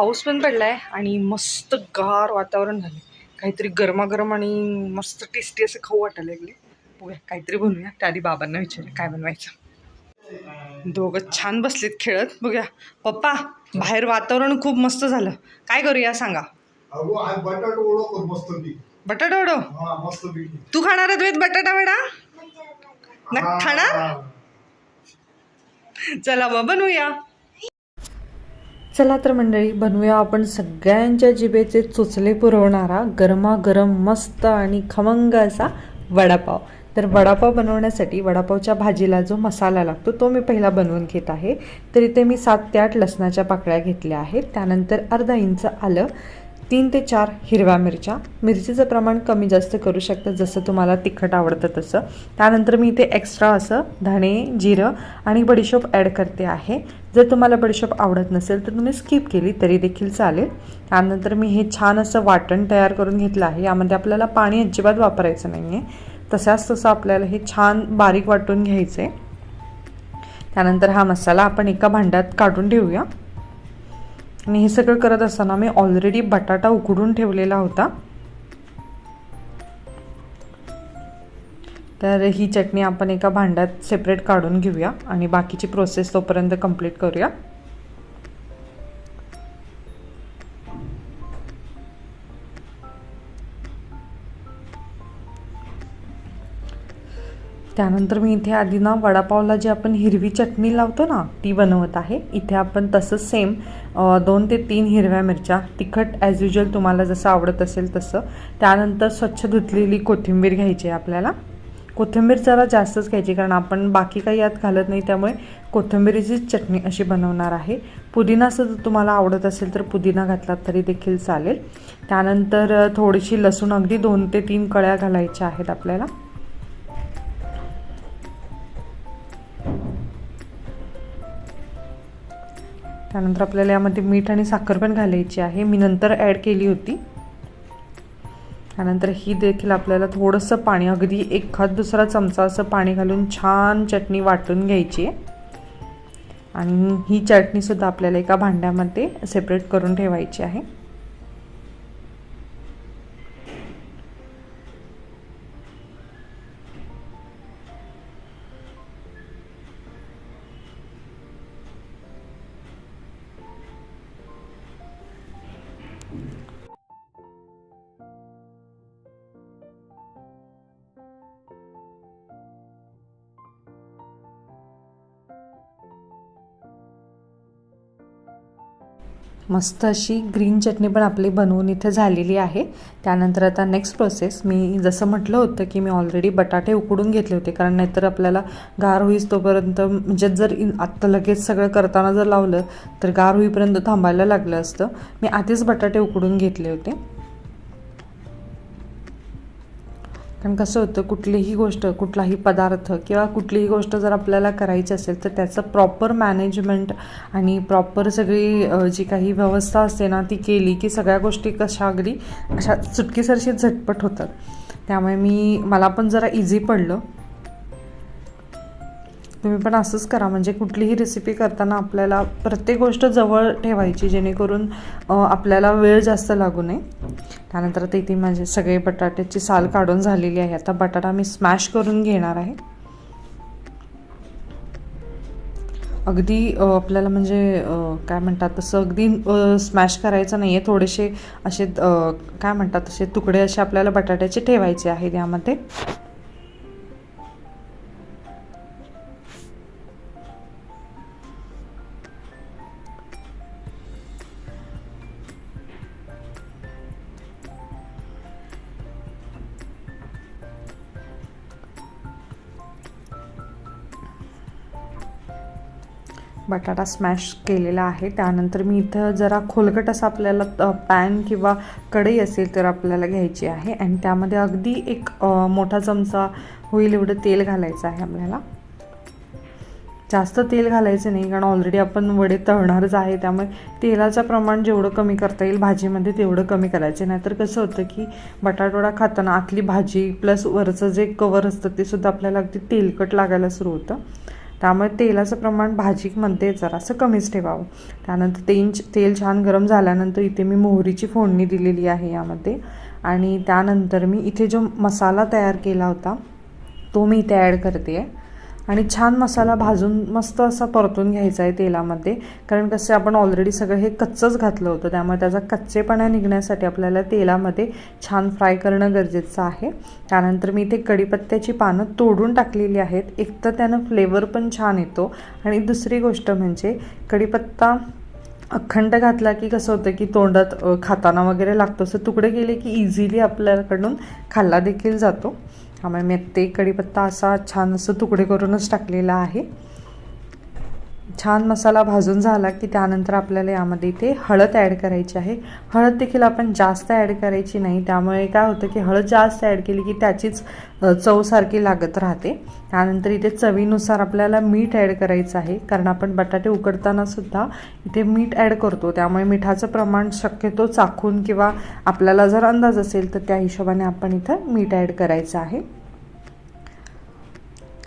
पाऊस पण पडलाय आणि मस्त गार वातावरण झालं काहीतरी गरमागरम आणि मस्त टेस्टी असं खाऊ वाटायला लागले बघूया काहीतरी बनवूया. त्या आधी बाबांना विचारूया काय बनवायचं. दोघं छान बसलेत खेळत. बघूया. पप्पा बाहेर वातावरण खूप मस्त झालं. काय करूया सांगा? बटाटा वडो हा तू खाणार आहे बटाटा वडा? खाणार? चला मग बनवूया. चला तर मंडळी बनवूया आपण सगळ्यांच्या जिभेचे चोचले पुरवणारा गरमागरम मस्त आणि खमंग असा वडापाव. तर वडापाव बनवण्यासाठी वडापावच्या भाजीला जो मसाला लागतो तो मी पहिला बनवून घेत आहे. तर इथे मी सात ते आठ लसणाच्या पाकळ्या घेतल्या आहेत. त्यानंतर अर्धा इंच आलं तीन ते चार हिरव्या मिरच्या. मिरचीचं प्रमाण कमी जास्त करू शकतं जसं तुम्हाला तिखट आवडतं तसं. त्यानंतर मी इथे एक्स्ट्रा असं धणे जिरं आणि बडीशोप ॲड करते आहे. जर तुम्हाला बडीशेप आवडत नसेल तर तुम्ही स्किप केली तरी देखील चालेल. त्यानंतर मी हे छान असं वाटण तयार करून घेतलं आहे. यामध्ये आपल्याला पाणी अजिबात वापरायचं नाही आहे तसाच तसं आपल्याला हे छान बारीक वाटून घ्यायचं आहे त्यानंतर हा मसाला आपण एका भांड्यात काढून ठेवूया. आणि हे सगळं करत असताना मी ऑलरेडी बटाटा उकडून ठेवलेला होता. तर ही चटणी आपण एका भांड्यात सेपरेट काढून घेऊया आणि बाकीची प्रोसेस तोपर्यंत कंप्लीट करूया. त्यानंतर मी इथे आधी ना वडापावला जी आपण हिरवी चटणी लावतो ना ती बनवत आहे. इथे आपण तसं सेम दोन ते तीन हिरव्या मिरच्या तिखट ॲज युजल तुम्हाला जसं आवडत असेल तसं. त्यानंतर स्वच्छ धुतलेली कोथिंबीर घ्यायची आहे आपल्याला. कोथिंबीर जरा जास्तच घ्यायची कारण आपण बाकी काही यात घालत नाही त्यामुळे कोथिंबीरीचीच चटणी अशी बनवणार आहे. पुदिनाचं जर तुम्हाला आवडत असेल तर पुदिना घातलात तरी देखील चालेल. त्यानंतर थोडीशी लसूण अगदी दोन ते तीन कळ्या घालायच्या आहेत आपल्याला. त्यानंतर आपल्याला यामध्ये मीठ आणि साखर पण घालायची आहे. मी नंतर ॲड केली होती. त्यानंतर ही देखील आपल्याला थोडंसं पाणी अगदी एखाद दुसरा चमचा असं पाणी घालून छान चटणी वाटून घ्यायची. आहे आणि ही चटणीसुद्धा आपल्याला एका भांड्यामध्ये सेपरेट करून ठेवायची आहे. मस्त अशी ग्रीन चटणी पण आपली बनवून इथे झालेली आहे. त्यानंतर आता नेक्स्ट प्रोसेस मी जसं म्हटलं होतं की मी ऑलरेडी बटाटे उकडून घेतले होते कारण नाहीतर आपल्याला गार होईस तोपर्यंत म्हणजे जर इन आत्ता लगेच सगळं करताना जर लावलं तर गार होईपर्यंत थांबायला लागलं असतं. मी आधीच बटाटे उकडून घेतले होते. कारण कसं होतं कुठलीही गोष्ट कुठलाही पदार्थ किंवा कुठलीही गोष्ट जर आपल्याला करायची असेल तर त्याचं प्रॉपर मॅनेजमेंट आणि प्रॉपर सगळी जी काही व्यवस्था असते ना ती केली की सगळ्या गोष्टी कशा अगदी अशा चुटकीसरशी झटपट होतात. त्यामुळे मी मला पण जरा इझी पडलं. तुम्ही पण असंच करा. म्हणजे कुठलीही रेसिपी करताना आपल्याला प्रत्येक गोष्ट जवळ ठेवायची जेणेकरून आपल्याला वेळ जास्त लागू नये. त्यानंतर ते इथे माझे सगळे बटाट्याची साल काढून झालेली आहे. आता बटाटा मी स्मॅश करून घेणार आहे. अगदी आपल्याला म्हणजे काय म्हणतात तसं अगदी स्मॅश करायचं नाही आहे थोडेसे असे काय म्हणतात तसे तुकडे असे आपल्याला बटाट्याचे ठेवायचे आहेत यामध्ये. बटाटा स्मॅश केलेला आहे. त्यानंतर मी इथं जरा खोलगट असं आपल्याला पॅन किंवा कढई असेल तर आपल्याला घ्यायची आहे. आणि त्यामध्ये अगदी एक मोठा चमचा होईल एवढं तेल घालायचं आहे आपल्याला. जास्त तेल घालायचं नाही कारण ऑलरेडी आपण वडे तळणारच आहे. त्यामुळे तेलाचं प्रमाण जेवढं कमी करता येईल भाजीमध्ये तेवढं कमी करायचं. नाहीतर कसं होतं की बटाटवडा खाताना आतली भाजी प्लस वरचं जे कवर असतं ते सुद्धा आपल्याला अगदी तेलकट लागायला सुरू होतं. त्यामुळे तेलाचं प्रमाण भाजीमध्ये जरासं कमीच ठेवावं. त्यानंतर तेल तेल छान गरम झाल्यानंतर इथे मी मोहरीची फोडणी दिलेली आहे यामध्ये. आणि त्यानंतर मी इथे जो मसाला तयार केला होता तो मी इथे ॲड करते आहे आणि छान मसाला भाजून मस्त असा परतून घ्यायचा आहे तेलामध्ये. कारण कसं आपण ऑलरेडी सगळं हे कच्चंच घातलं होतं त्यामुळे त्याचा कच्चेपणा निघण्यासाठी आपल्याला तेलामध्ये छान फ्राय करणं गरजेचं आहे. त्यानंतर मी इथे कढीपत्त्याची पानं तोडून टाकलेली आहेत. एक तर त्यानं फ्लेवर पण छान येतो. आणि दुसरी गोष्ट म्हणजे कढीपत्ता अखंड घातला की कसं होतं की तोंडात खाताना वगैरे लागतो. असं तुकडे गेले की इझिली आपल्याकडून खाल्ला देखील जातो. त्यामुळे मी ते कढीपत्ता असा छान असं तुकडे करूनच टाकलेला आहे. छान मसाला भाजून झाला की त्यानंतर आपल्याला यामध्ये इथे हळद ॲड करायची आहे. हळद देखील आपण जास्त ॲड करायची नाही. त्यामुळे काय होतं की हळद जास्त ॲड केली की त्याचीच चवसारखी लागत राहते. त्यानंतर इथे चवीनुसार आपल्याला मीठ ॲड करायचं आहे. कारण आपण बटाटे उकडताना सुद्धा इथे मीठ ॲड करतो. त्यामुळे मिठाचं प्रमाण शक्यतो चाखून किंवा आपल्याला जर अंदाज असेल तर त्या हिशोबाने आपण इथं मीठ ॲड करायचं आहे.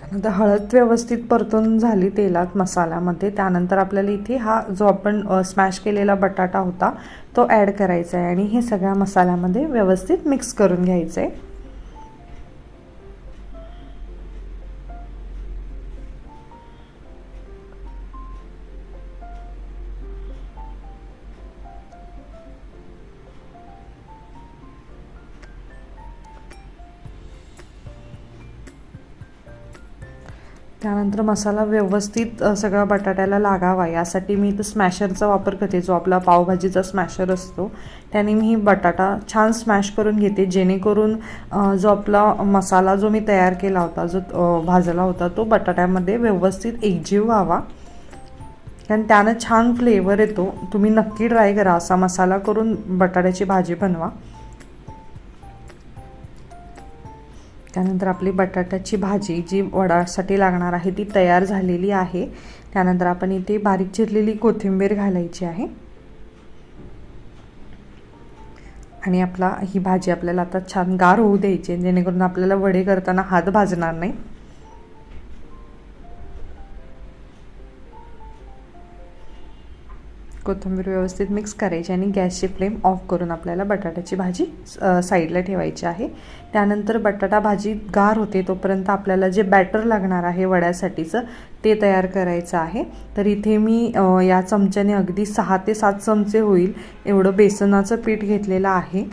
त्यानंतर हळद व्यवस्थित परतून झाली तेलात मसाल्यामध्ये. त्यानंतर आपल्याला इथे हा जो आपण स्मॅश केलेला बटाटा होता तो ॲड करायचा आहे आणि हे सगळ्या मसाल्यामध्ये व्यवस्थित मिक्स करून घ्यायचं आहे त्यानंतर मसाला व्यवस्थित सगळा बटाट्याला लागावा. यासाठी मी इथं स्मॅशरचा वापर करते जो आपला पावभाजीचा स्मॅशर असतो. त्याने मी बटाटा छान स्मॅश करून घेते जेणेकरून जो आपला मसाला जो मी तयार केला होता जो भाजला होता तो बटाट्यामध्ये व्यवस्थित एकजीव व्हावा. कारण त्यानं छान फ्लेवर येतो. तुम्ही नक्की ट्राय करा असा मसाला करून बटाट्याची भाजी बनवा. त्यानंतर आपली बटाट्याची भाजी जी वडासाठी लागणार आहे ती तयार झालेली आहे. त्यानंतर आपण इथे बारीक चिरलेली कोथिंबीर घालायची आहे. आणि आपला ही भाजी आपल्याला आता छान गार होऊ द्यायची जेणेकरून आपल्याला वडे करताना हात भाजणार नाही. कोथिंबीर व्यवस्थित मिक्स करायची आणि गॅसची फ्लेम ऑफ करून आपल्याला बटाट्याची भाजी साईडला ठेवायची आहे. त्यानंतर बटाटा भाजी गार होते तोपर्यंत आपल्याला जे बॅटर लागणार आहे वड्यासाठीचं ते तयार करायचं आहे. तर इथे मी या चमच्याने अगदी सहा ते सात चमचे होईल एवढं बेसनाचं पीठ घेतलेलं आहे.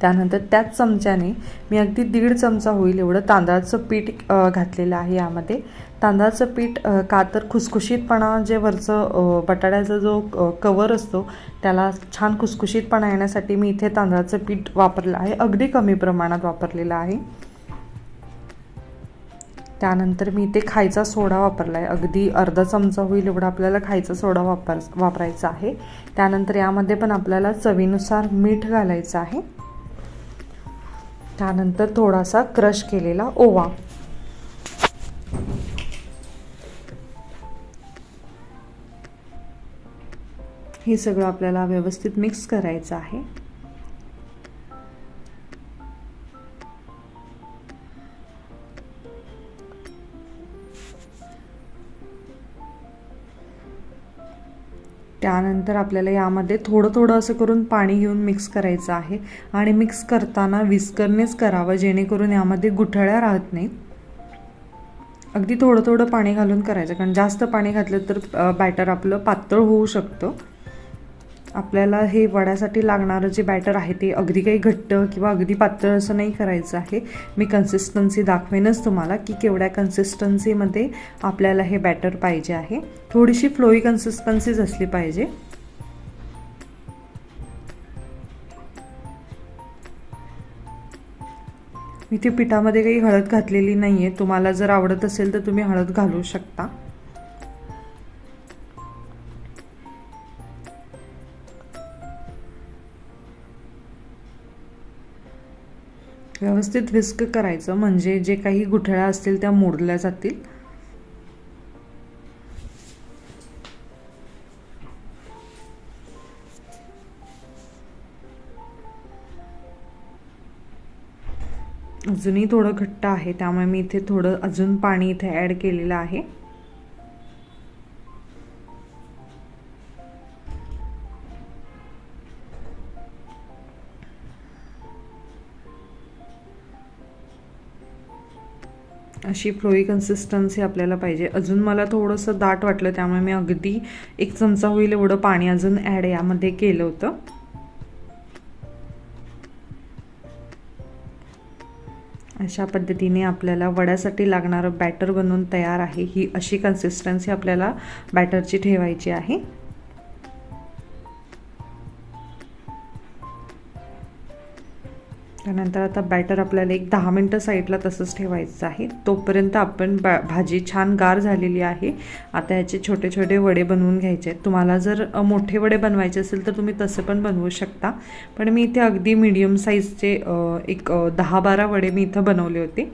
त्यानंतर त्याच चमच्याने मी अगदी दीड चमचा होईल एवढं तांदळाचं पीठ घातलेलं आहे यामध्ये. तांदळाचं पीठ का तर खुसखुशीतपणा जे वरचं बटाट्याचा जो कवर असतो त्याला छान खुसखुशीतपणा येण्यासाठी मी इथे तांदळाचं पीठ वापरलं आहे. अगदी कमी प्रमाणात वापरलेलं आहे. त्यानंतर मी इथे खायचा सोडा वापरला आहे अगदी अर्धा चमचा होईल एवढा आपल्याला खायचा सोडा वापर वापरायचा आहे. त्यानंतर यामध्ये पण आपल्याला चवीनुसार मीठ घालायचं आहे. त्यानंतर थोडासा क्रश केलेला ओवा. हे सगळं आपल्याला व्यवस्थित मिक्स करायचं आहे. त्यानंतर आपल्याला यामध्ये थोडं थोडं असं करून पाणी घेऊन मिक्स करायचं आहे. आणि मिक्स करताना विस्करनेच करावं जेणेकरून यामध्ये गुठळ्या राहत नाहीत. अगदी थोडं थोडं पाणी घालून करायचं. कारण जास्त पाणी घातलं तर बॅटर आपलं पातळ होऊ शकतं. आपल्याला हे वड्यासाठी लागणारं जे बॅटर आहे ते अगदी काही घट्ट किंवा अगदी पातळ असं नाही करायचं आहे. मी कन्सिस्टन्सी दाखवेनच तुम्हाला की केवढ्या कन्सिस्टन्सीमध्ये आपल्याला हे बॅटर पाहिजे आहे. थोडीशी फ्लोई कन्सिस्टन्सीच असली पाहिजे. मी पिठामध्ये काही हळद घातलेली नाही आहे तुम्हाला जर आवडत असेल तर तुम्ही हळद घालू शकता. व्यवस्थित विस्क करायचं. म्हणजे जे काही गुठळ्या असतील त्या मोडल्या जातील. अजूनही थोडं घट्ट आहे. त्यामुळे मी इथे थोडं अजून पाणी इथे ॲड केलेलं आहे. अशी फ्लोई कन्सिस्टन्सी आपल्याला पाहिजे. अजून मला थोडंसं दाट वाटलं त्यामुळे मी अगदी एक चमचा होईल एवढं पाणी अजून ॲड यामध्ये केलं होतं. अशा पद्धतीने आपल्याला वड्यासाठी लागणारं बॅटर बनवून तयार आहे. ही अशी कन्सिस्टन्सी आपल्याला बॅटरची ठेवायची आहे. त्यानंतर आता बॅटर आपल्याला एक दहा मिनटं साईडला तसंच ठेवायचं आहे. तोपर्यंत आपण बा भाजी छान गार झालेली आहे. आता याचे छोटे छोटे वडे बनवून घ्यायचे आहेत. तुम्हाला जर मोठे वडे बनवायचे असेल तर तुम्ही तसे पण बनवू शकता. पण मी इथे अगदी मीडियम साईजचे एक दहा बारा वडे मी इथं बनवले होते.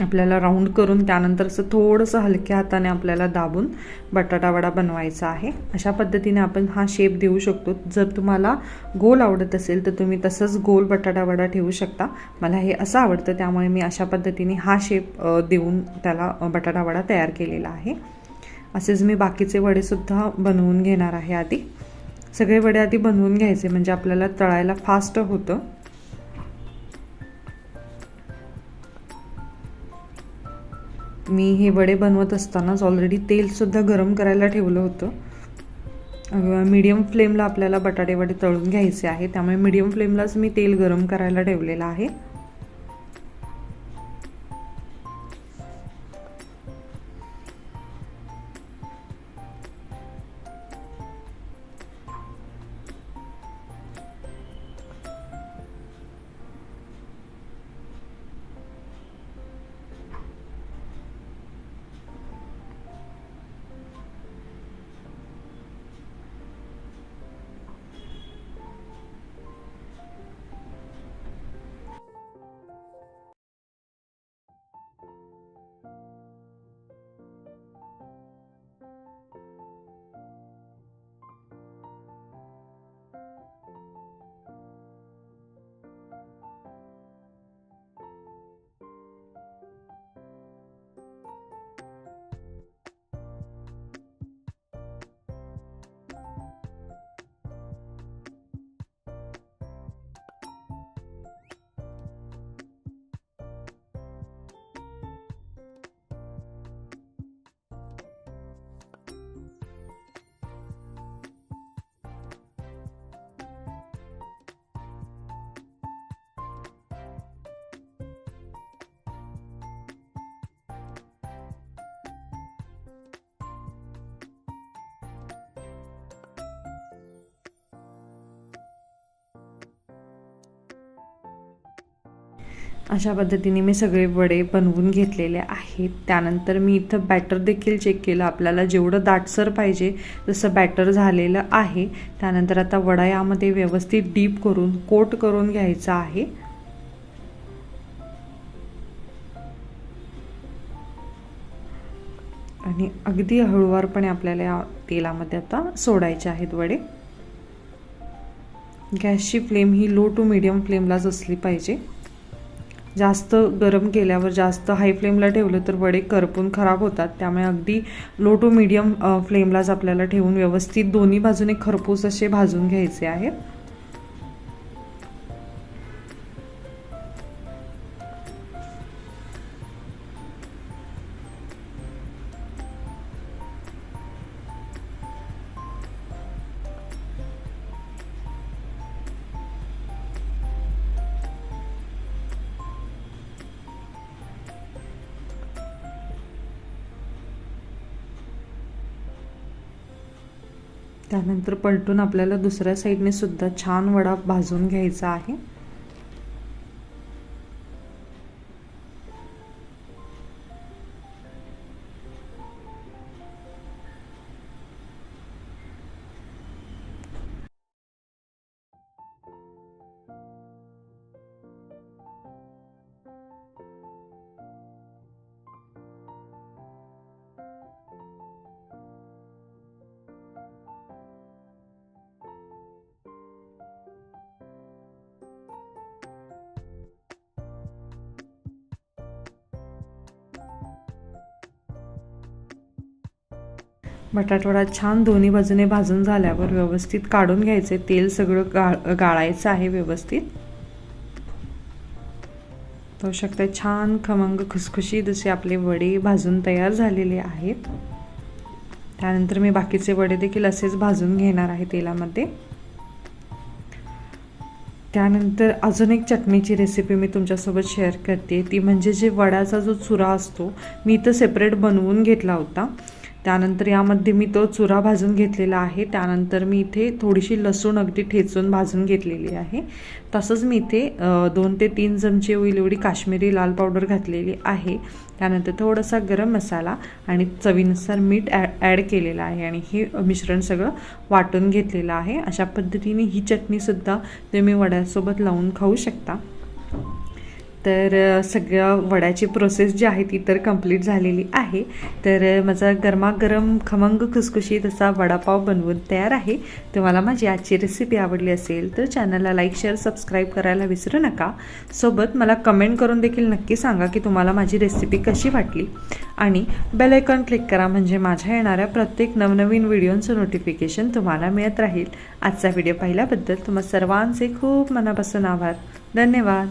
आपल्याला राऊंड करून त्यानंतर असं थोडंसं हलक्या हाताने आपल्याला दाबून बटाटा वडा बनवायचा आहे. अशा पद्धतीने आपण हा शेप देऊ शकतो. जर तुम्हाला गोल आवडत असेल तर तुम्ही तसंच गोल बटाटा वडा ठेवू शकता. मला हे असं आवडतं त्यामुळे मी अशा पद्धतीने हा शेप देऊन त्याला बटाटावडा बटाटा वडा तयार केलेला आहे. असेच मी बाकीचे वडेसुद्धा बनवून घेणार आहे आधी. सगळे वडे आधी बनवून घ्यायचे म्हणजे आपल्याला तळायला फास्ट होतं. मी हे वडे बनवत असतानाच ऑलरेडी तेलसुद्धा गरम करायला ठेवलं होतं. मीडियम फ्लेमला आपल्याला बटाटे वडे तळून घ्यायचे आहे. त्यामुळे मीडियम फ्लेमलाच मी तेल गरम करायला ठेवलेलं आहे. अशा पद्धतीने मी सगळे वडे बनवून घेतलेले आहेत. त्यानंतर मी इथं बॅटर देखील चेक केलं. आपल्याला जेवढं दाटसर पाहिजे तसं बॅटर झालेलं आहे. त्यानंतर आता वडा यामध्ये व्यवस्थित डीप करून कोट करून घ्यायचा आहे. आणि अगदी हळूवारपणे आपल्याला या तेलामध्ये आता सोडायचे आहेत वडे. गॅसची फ्लेम ही लो टू मिडियम फ्लेमलाच असली पाहिजे. जास्त गरम केल्यावर जास्त हाय फ्लेमला ठेवलं तर वडे करपून खराब होतात. त्यामुळे अगदी लो टू मिडियम फ्लेमलाच आपल्याला ठेवून व्यवस्थित दोन्ही बाजूने खरपूस असे भाजून घ्यायचे आहेत. त्यानंतर पलटून आपल्याला दुसऱ्या साईडने सुद्धा छान वडा भाजून घ्यायचा आहे. बटाटवडा छान दोन्ही बाजूने भाजून झाल्यावर व्यवस्थित काढून घ्यायचे. तेल सगळं गाळ गाळायचं आहे व्यवस्थित. पाहू शकता छान खमंग खुसखुशीत असे आपले वडे भाजून तयार झालेले आहेत. त्यानंतर मी बाकीचे वडे देखील असेच भाजून घेणार आहे तेलामध्ये. त्यानंतर अजून एक चटणीची रेसिपी मी तुमच्यासोबत शेअर करते. ती म्हणजे जे वड्याचा जो चुरा असतो मी इथं सेपरेट बनवून घेतला होता. त्यानंतर यामध्ये मी तो चुरा भाजून घेतलेला आहे. त्यानंतर मी इथे थोडीशी लसूण अगदी ठेचून भाजून घेतलेली आहे. तसंच मी इथे दोन ते तीन चमचे होईल एवढी काश्मीरी लाल पावडर घातलेली आहे. त्यानंतर थोडासा गरम मसाला आणि चवीनुसार मीठ ॲ ॲड केलेलं आहे आणि हे मिश्रण सगळं वाटून घेतलेलं आहे. अशा पद्धतीने ही चटणीसुद्धा तुम्ही वड्यासोबत लावून खाऊ शकता. तर सगळ्या वड्याची प्रोसेस जी आहे ती तर कंप्लीट झालेली आहे. तर माझा गरमागरम खमंग खुसखुशीत असा वडापाव बनवून तयार आहे. तुम्हाला माझी आजची रेसिपी आवडली असेल तर चॅनलला लाईक शेअर सबस्क्राईब करायला विसरू नका. सोबत मला कमेंट करून देखील नक्की सांगा की तुम्हाला माझी रेसिपी कशी वाटली. आणि बेल आयकॉन क्लिक करा म्हणजे माझ्या येणाऱ्या प्रत्येक नवनवीन व्हिडिओचं नोटिफिकेशन तुम्हाला मिळत राहील. आजचा व्हिडिओ पाहिल्याबद्दल तुम्हा सर्वांचे खूप मनापासून आभार. धन्यवाद.